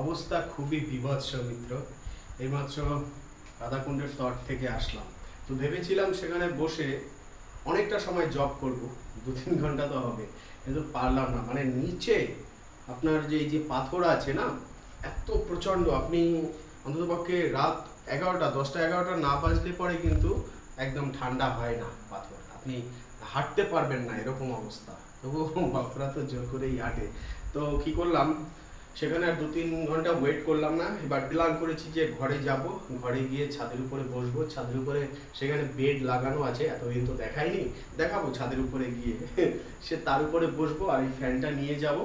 অবস্থা খুবই বিভৎস, মিত্র। এইমাত্র রাধাকুণ্ডের তট থেকে আসলাম। তো ভেবেছিলাম সেখানে বসে অনেকটা সময় জব করব দু তিন ঘণ্টা তো হবে, কিন্তু পারলাম না। মানে নিচে আপনার যে, এই যে পাথর আছে না, এত প্রচণ্ড, আপনি অন্ততপক্ষে রাত এগারোটা, দশটা এগারোটা না বাজলে পরে কিন্তু একদম ঠান্ডা হয় না পাথর। আপনি হাঁটতে পারবেন না, এরকম অবস্থা। তবুও বাপুরা তো জোর করেই হাঁটে। তো কি করলাম সেখানে আর দু তিন ঘণ্টা ওয়েট করলাম না। এবার প্ল্যান করেছি যে ঘরে যাব। ঘরে গিয়ে ছাদের উপরে বসবো। ছাদের উপরে সেখানে বেড লাগানো আছে। এতদিন তো দেখাইনি। দেখাবো ছাদের উপরে গিয়ে। সে তার উপরে বসবো আর এই ফ্যানটা নিয়ে যাব।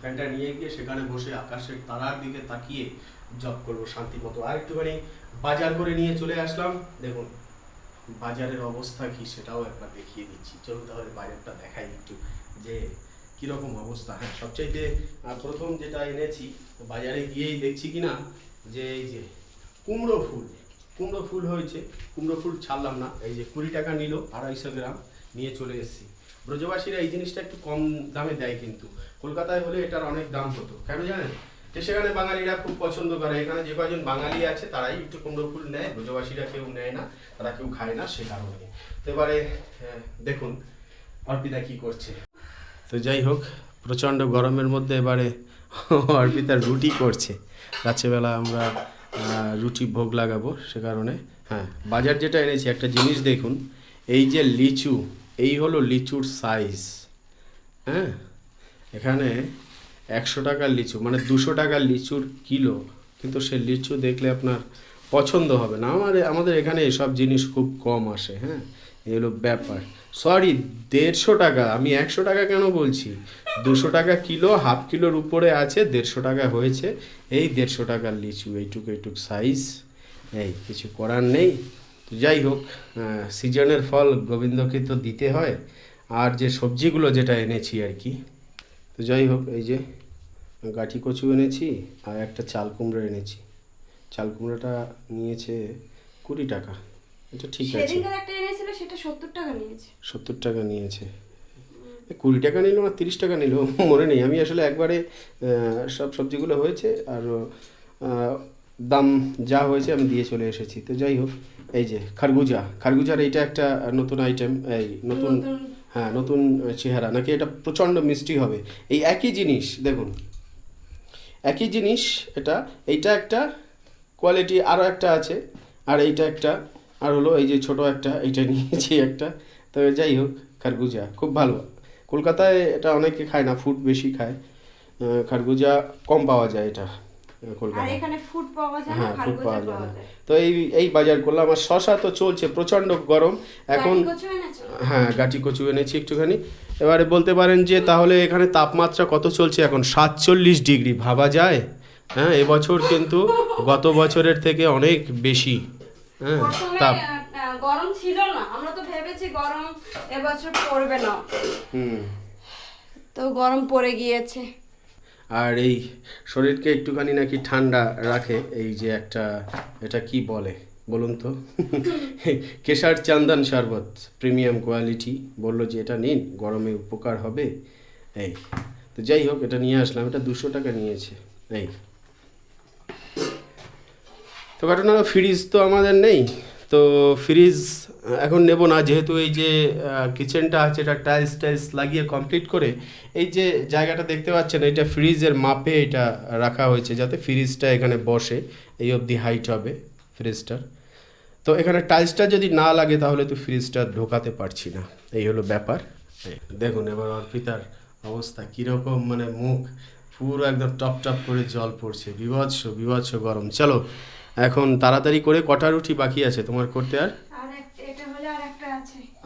ফ্যানটা নিয়ে গিয়ে সেখানে বসে আকাশের তারার দিকে তাকিয়ে জব করব শান্তি মতো। আর একটুখানি বাজার করে নিয়ে চলে আসলাম। দেখুন, বাজারের অবস্থা কি সেটাও একবার দেখিয়ে দিচ্ছি। চলুন তাহলে বাজারটা দেখাই একটু যে কীরকম অবস্থা? হ্যাঁ সবচাইতে প্রথম যেটা এনেছি, বাজারে গিয়েই দেখছি কি না যে এই যে কুমড়ো ফুল কুমড়ো ফুল হয়েছে, কুমড়ো ফুল ছাড়লাম না, এই যে কুড়ি টাকা নিল, আড়াইশো গ্রাম নিয়ে চলে এসেছি। ব্রজবাসীরা এই জিনিসটা একটু কম দামে দেয় কিন্তু। কলকাতায় হলে এটার অনেক দাম হতো। কেন জানেন? যে সেখানে বাঙালিরা খুব পছন্দ করে, এখানে যে কজন বাঙালি আছে, তারাই একটু কুমড়ো ফুল নেয়, ব্রজবাসীরা কেউ নেয় না, তারা কেউ খায় না, সে কারণে। তো এবারে দেখুন, অর্পিতা কি করছে। তো যাই হোক, প্রচণ্ড গরমের মধ্যে এবারে অর্পিতা রুটি করছে। রাত্রেবেলা আমরা রুটি ভোগ লাগাবো সে কারণে। হ্যাঁ বাজার যেটা এনেছি, একটা জিনিস দেখুন, এই যে লিচু, এই হলো লিচুর সাইজ হ্যাঁ এখানে একশো টাকার লিচু মানে দুশো টাকার লিচুর কিলো। কিন্তু সে লিচু দেখলে আপনার পছন্দ হবে না। আমাদের আমাদের এখানে এসব জিনিস খুব কম আসে হ্যাঁ এগুলো ব্যাপার। সরি দেড়শো টাকা। আমি একশো টাকা কেন বলছি? দুশো টাকা কিলো, হাফ কিলোর উপরে আছে, দেড়শো টাকা হয়েছে। এই দেড়শো টাকার লিচু, এইটুক এইটুক সাইজ এই, কিছু করার নেই। তো যাই হোক সিজনের ফল গোবিন্দকে তো দিতে হয়। আর যে সবজিগুলো যেটা এনেছি আর কি। তো যাই হোক, এই যে গাঠি কচু এনেছি আর একটা চাল কুমড়ো এনেছি। চাল কুমড়োটা নিয়েছে কুড়ি টাকা। এটা ঠিক আছে। সেটা সত্তর টাকা নিয়েছে। সত্তর টাকা নিয়েছে। কুড়ি টাকা নিল না তিরিশ টাকা নিল? মনে নেই। আমি আসলে একবারে সব সবজিগুলো হয়েছে আর দাম যা হয়েছে আমি দিয়ে চলে এসেছি। তো যাই হোক এই যে খারগুজা। খারগুজার এইটা একটা নতুন আইটেম এই নতুন নতুন। হ্যাঁ নতুন চেহারা। নাকি এটা প্রচণ্ড মিষ্টি হবে? এই একই জিনিস দেখুন। একই জিনিস এটা এইটা একটা কোয়ালিটি আরও একটা আছে আর এইটা একটা আর হলো এই যে ছোট একটা এইটা নিয়েছি একটা তো যাই হোক খারগুজা খুব ভালো। কলকাতায় এটা অনেকে খায় না ফুড বেশি খায়। খারগুজা কম পাওয়া যায় এটা আহ, কলকাতায়। এখানে ফুড পাওয়া যায় হ্যাঁ ফুড পাওয়া যায় না। তো এই এই বাজার করলাম আর শশা তো চলছে প্রচণ্ড গরম। এখন? হ্যাঁ গাটি কচু এনেছি একটুখানি। এবারে বলতে পারেন যে তাহলে এখানে তাপমাত্রা কত চলছে এখন? সাতচল্লিশ ডিগ্রি ভাবা যায়? হ্যাঁ এবছর কিন্তু গত বছরের থেকে অনেক বেশি। হ্যাঁ প্রথমে তাপ। গরম ছিল না। আমরা তো ভেবেছি গরম এবছর পড়বে না। হুম। তো গরম পড়ে গিয়েছে। আর এই শরীরকে একটুখানি নাকি ঠান্ডা রাখে এই যে একটা এটা কি বলে বলুন তো? কেশার চান্দান শরবত প্রিমিয়াম কোয়ালিটি বলল যে এটা নিন গরমে উপকার হবে। এই তো যাই হোক এটা নিয়ে আসলাম এটা দুশো টাকা নিয়েছে। এই তো ঘটনা ফ্রিজ তো আমাদের নেই। তো ফ্রিজ এখন নেব না। যেহেতু এই যে কিচেনটা আছে, এটা টাইলস টাইলস লাগিয়ে কমপ্লিট করে, এই যে জায়গাটা দেখতে পাচ্ছেন, এটা ফ্রিজের মাপে এটা রাখা হয়েছে, যাতে ফ্রিজটা এখানে বসে। এই অবধি হাইট হবে ফ্রিজটার তো এখানে টাইলসটা যদি না লাগে, তাহলে তো ফ্রিজটা ঢোকাতে পারছি না। এই হলো ব্যাপার। দেখুন, এবার অর্পিতার অবস্থা কীরকম মানে মুখ পুরো একদম টপ টপ করে জল পড়ছে। বিভৎস বিভৎস গরম। চলো এখন তাড়াতাড়ি করে কটা রুটি বাকি আছে? তোমার করতে আর?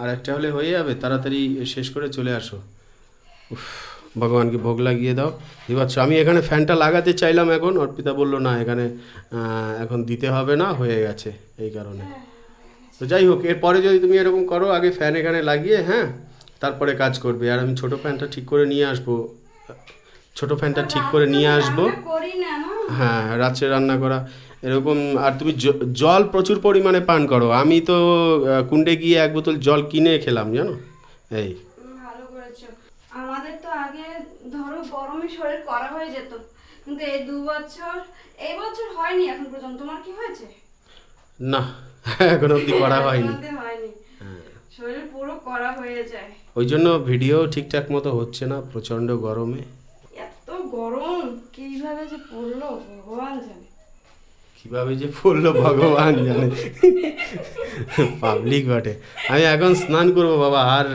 আর একটা হলে হয়ে যাবে? তাড়াতাড়ি শেষ করে চলে আসো। উফ, ভগবানকে ভোগ লাগিয়ে দাও। বিভৎস আমি এখানে ফ্যানটা লাগাতে চাইলাম এখন। অর্পিতা বলল না এখানে এখন দিতে হবে না হয়ে গেছে এই কারণে। তো যাই হোক এরপরে যদি তুমি এরকম করো আগে ফ্যান এখানে লাগিয়ে হ্যাঁ তারপরে কাজ করবে। আর আমি ছোট ফ্যানটা ঠিক করে নিয়ে আসব। ছোট ফ্যানটা ঠিক করে নিয়ে আসব। হ্যাঁ রাত্রে রান্না করা। এরকম আর তুমি জল প্রচুর পরিমাণে পান করো। আমি তো কুণ্ডে গিয়ে এক বোতল জল কিনে খেলাম জানো? এই। ভালো করেছ। আমাদের তো আগে ধরো গরমে শরীর করা হয়ে যেত। কিন্তু এই দু বছর এই বছর হয়নি এখন পর্যন্ত। তোমার কি হয়েছে? না এখন অবধি করা হয়নি। হয়নি। শরীর পুরো করা হয়ে যায়। ওই জন্য ভিডিও ঠিকঠাক মতো হচ্ছে না প্রচণ্ড গরমে। এত গরম! কীভাবে যে পড়ল ভগবান জানে। কীভাবে যে পড়ল ভগবান জানে। পাবলিক বটে। আমি এখন স্নান করব বাবা আর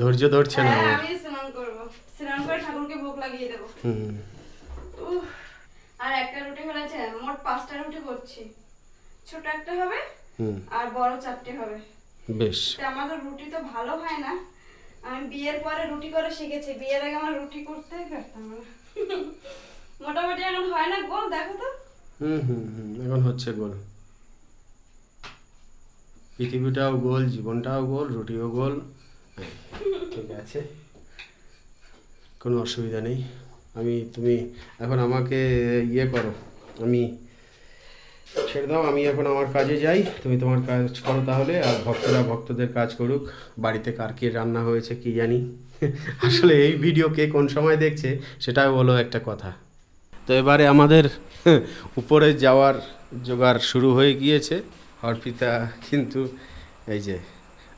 ধৈর্য ধরছে না হ্যাঁ আমার। আমি স্নান করব। স্নান করে ঠাকুরকে ভোগ লাগিয়ে দেবো। হুম। আর একটা রুটি হয়েছে মোট পাঁচটা রুটি করছি। ছোট একটা হবে হুম। আর বড় চারটে হবে। বেশ। আমাদের রুটি তো ভালো হয় না। আমি বিয়ের পরে রুটি করে শিখেছি। বিয়ের আগে আমার রুটি করতেই পারতাম না। মোটামুটি এখন হয় না গোল দেখো তো। হুম হুম হুম এখন হচ্ছে গোল। পৃথিবীটাও গোল জীবনটাও গোল রুটিও গোল। হ্যাঁ, ঠিক আছে। কোনো অসুবিধা নেই। আমি তুমি এখন আমাকে ইয়ে করো। আমি ছেড়ে দাও আমি এখন আমার কাজে যাই। তুমি তোমার কাজ করো তাহলে আর ভক্তরা ভক্তদের কাজ করুক। বাড়িতে কার কে রান্না হয়েছে কি জানি। আসলে এই ভিডিও কে কোন সময় দেখছে সেটাও হলো একটা কথা। তো এবারে আমাদের উপরে যাওয়ার জোগাড় শুরু হয়ে গিয়েছে। অর্পিতা কিন্তু এই যে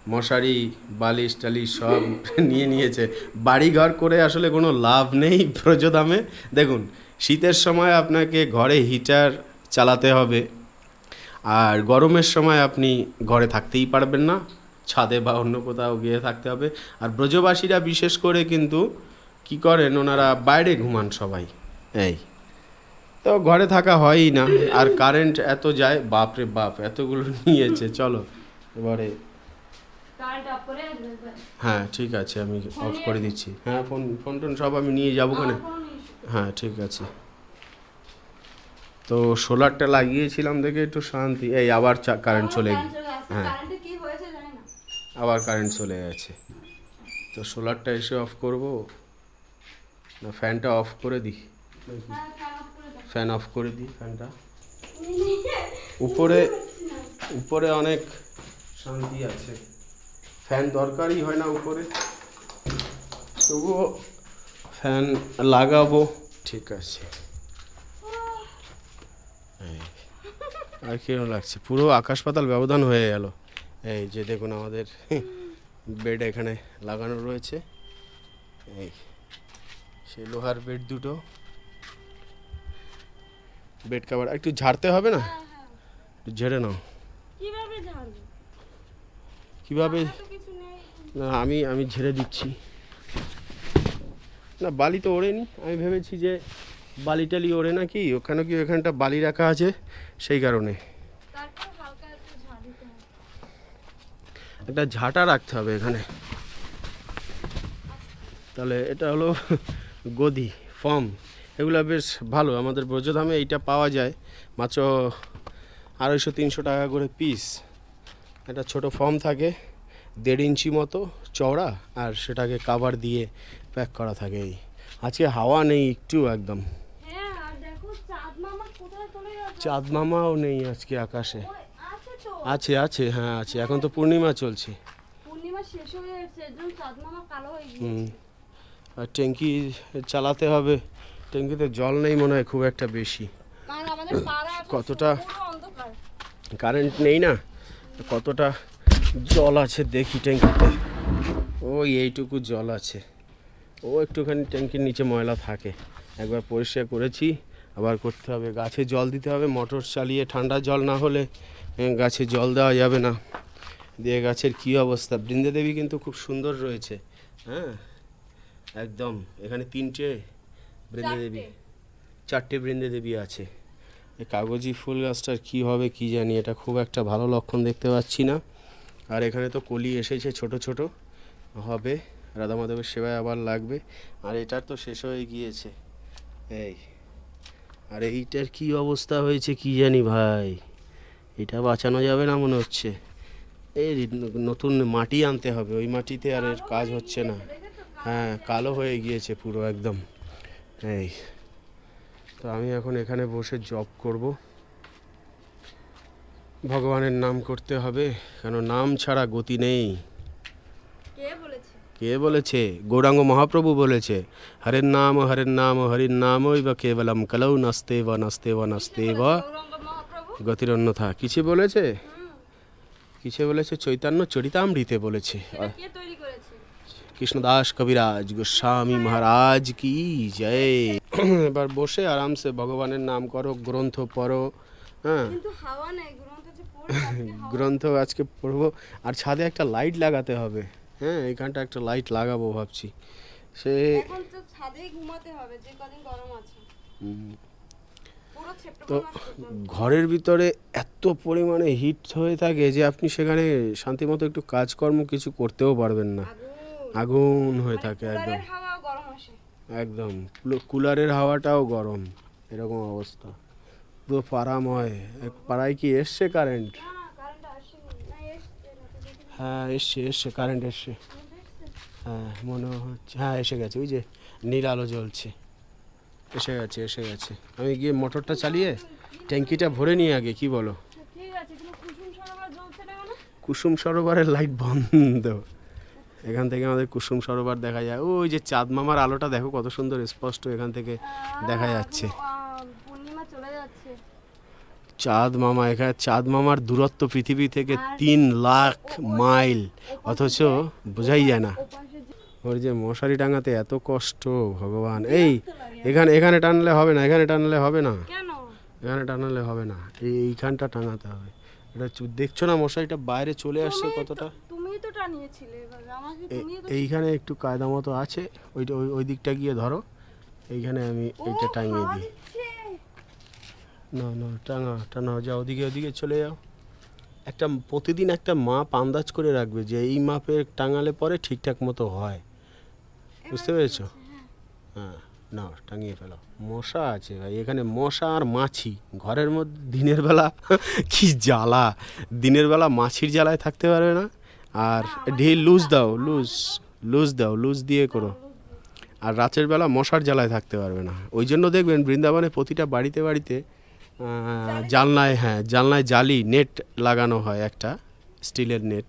মশারি, বালিশ টালিশ সব নিয়ে নিয়েছে। বাড়িঘর করে আসলে কোনো লাভ নেই প্রজদামে। দেখুন, শীতের সময় আপনাকে ঘরে হিটার চালাতে হবে। আর গরমের সময় আপনি ঘরে থাকতেই পারবেন না। ছাদে বা অন্য কোথাও গিয়ে থাকতে হবে। আর ব্রজবাসীরা বিশেষ করে কিন্তু কি করেন? ওনারা বাইরে ঘুমান সবাই। এই তো ঘরে থাকা হয়ই না। আর কারেন্ট এত যায় বাপরে বাপ এতগুলো নিয়েছে চলো এবারে। হ্যাঁ ঠিক আছে আমি অফ করে দিচ্ছি। হ্যাঁ ফোন ফোন টোন সব আমি নিয়ে যাব ওখানে। হ্যাঁ ঠিক আছে। তো সোলারটা লাগিয়েছিলাম দেখে একটু শান্তি। এই আবার কারেন্ট চলে গিয়ে হ্যাঁ। আবার কারেন্ট চলে গেছে। তো সোলারটা এসে অফ করব? না ফ্যানটা অফ করে দিই? হ্যাঁ ফ্যান অফ করে দিই ফ্যানটা। উপরে উপরে অনেক শান্তি আছে। ফ্যান দরকারই হয় না উপরে। তবুও ফ্যান লাগাবো। ঠিক আছে। আর কিরম লাগছে? পুরো আকাশ পাতাল ব্যবধান হয়ে গেল। এই যে দেখুন আমাদের বেড এখানে লাগানো রয়েছে। এই, সেই লোহার বেড দুটো। Bed cover. একটু ঝাড়তে হবে না? একটু ঝেড়ে নাও। কীভাবে না আমি আমি ঝেড়ে দিচ্ছি। না বালি তো ওড়েনি। আমি ভেবেছি যে বালি টালি ওড়ে নাকি ওখানে কি ওখানটা বালি রাখা আছে? সেই কারণে। একটা ঝাঁটা রাখতে হবে এখানে। তাহলে এটা হলো গদি ফর্ম। এগুলো বেশ ভালো। আমাদের ব্রজধামে এইটা পাওয়া যায়। মাত্র আড়াইশো তিনশো টাকা করে পিস একটা ছোট ফর্ম থাকে দেড় ইঞ্চি মতো চওড়া আর সেটাকে কাভার দিয়ে প্যাক করা থাকে এই। আজকে হাওয়া নেই একটু একদম। হ্যাঁ চাঁদ মামাও নেই আজকে আকাশে। আছে আছে হ্যাঁ আছে। এখন তো পূর্ণিমা চলছে। হুম। আর ট্যাঙ্কি চালাতে হবে। ট্যাঙ্কিতে জল নেই মনে হয় খুব একটা বেশি। কতটা- কারেন্ট নেই না? কতটা জল আছে দেখি ট্যাঙ্কিতে। ওই এইটুকু জল আছে। ও একটুখানি ট্যাঙ্কির নিচে ময়লা থাকে। একবার পরিষ্কার করেছি আবার করতে হবে। গাছে জল দিতে হবে মোটর চালিয়ে ঠান্ডা জল না হলে গাছে জল দেওয়া যাবে না। দিয়ে গাছের কী অবস্থা? বৃন্দাদেবী কিন্তু খুব সুন্দর রয়েছে। হ্যাঁ একদম। এখানে তিনটে বৃন্দাদেবী চারটে। চারটে বৃন্দে দেবী আছে। এই কাগজি ফুল গাছটার কী হবে কি জানি এটা খুব একটা ভালো লক্ষণ দেখতে পাচ্ছি না। আর এখানে তো কলি এসেছে ছোট ছোট। হবে রাধা মাধবের সেবায় আবার লাগবে। আর এটার তো শেষ হয়ে গিয়েছে। এই আর এইটার কি অবস্থা হয়েছে কি জানি ভাই? এটা বাঁচানো যাবে না মনে হচ্ছে। এই নতুন মাটি আনতে হবে। ওই মাটিতে আর এর কাজ হচ্ছে না। হ্যাঁ কালো হয়ে গিয়েছে পুরো একদম। এই তো আমি এখন এখানে বসে জব করব। ভগবানের নাম করতে হবে কেন নাম ছাড়া গতি নেই। কে বলেছে? গৌরাঙ্গ মহাপ্রভু বলেছে হরের নাম হরের নাম হরির নাম বা কেবলম কলৌ নাস্তে বা নাস্তে বা নাস্তে বা গতির অন্যথা কিছু বলেছে? কিছু বলেছে? চৈতন্য চরিতামৃতে বলেছে। কৃষ্ণদাস কবিরাজ গোস্বামী মহারাজ কি জয়। এবার বসে আরামসে ভগবানের নাম করো গ্রন্থ পড়ো হ্যাঁ। গ্রন্থ আজকে পড়ব আর ছাদে একটা লাইট লাগাতে হবে হ্যাঁ এখানটা একটা লাইট লাগাবো ভাবছি। সে তো ঘরের ভিতরে এত পরিমাণে হিট হয়ে থাকে যে আপনি সেখানে শান্তিমতো একটু কাজকর্ম কিছু করতেও পারবেন না। আগুন হয়ে থাকে একদম। গরম আসে। একদম। কুলারের হাওয়াটাও গরম। এরকম অবস্থা। পুরো পাড়াময় এক পাড়ায় কি এসছে কারেন্ট হ্যাঁ এসছে এসছে কারেন্ট এসছে। হ্যাঁ মনে হচ্ছে হ্যাঁ এসে গেছে। ওই যে নীল আলো জ্বলছে। এসে গেছে এসে গেছে। আমি গিয়ে মোটরটা চালিয়ে ট্যাঙ্কিটা ভরে নিই আগে কি বলো? ঠিক আছে কিন্তু কুসুম সরোবর জ্বলছে না কেন কুসুম সরোবরের লাইট বন্ধ। এখান থেকে আমাদের কুসুম সরোবর দেখা যায়। ওই যে চাঁদ মামার আলোটা দেখো কত সুন্দর স্পষ্ট এখান থেকে দেখা যাচ্ছে। চাঁদ মামা এখানে চাঁদ মামার দূরত্ব পৃথিবী থেকে তিন লাখ মাইল। অথচ বোঝাই যায় না। ওর যে মশারি টাঙাতে এত কষ্ট ভগবান। এই এখানে এখানে টানলে হবে না এখানে টানলে হবে না। এখানে টানালে হবে না। এই এইখানটা টাঙাতে হবে। এটা দেখছ না মশারিটা বাইরে চলে আসছে কতটা? তুমিই তো টানিয়েছিলে এভাবে আমাকে এ- তো এইখানে একটু কায়দা মতো আছে ওই ওই দিকটা গিয়ে ধরো এইখানে আমি এইটা টাঙিয়ে দিই। না না টাঙা টাঙা যাও ওদিকে ওদিকে চলে যাও। একটা প্রতিদিন একটা মাপ আন্দাজ করে রাখবে যে এই মাপে টাঙালে পরে ঠিকঠাক মতো হয়। বুঝতে পেরেছ? হ্যাঁ। না টাঙিয়ে ফেলো। মশা আছে ভাই এখানে মশা আর মাছি। ঘরের মধ্যে দিনের বেলা কি জ্বালা! দিনের বেলা মাছির জ্বালায় থাকতে পারবে না। আর ঢিল লুজ দাও, লুজ লুজ দাও, লুজ দিয়ে করো। আর রাতের বেলা মশার জ্বালায় থাকতে পারবে না। ওই জন্য দেখবেন বৃন্দাবনে প্রতিটা বাড়িতে বাড়িতে জানলায় হ্যাঁ জানলায় জালি, নেট লাগানো হয় একটা, স্টিলের নেট।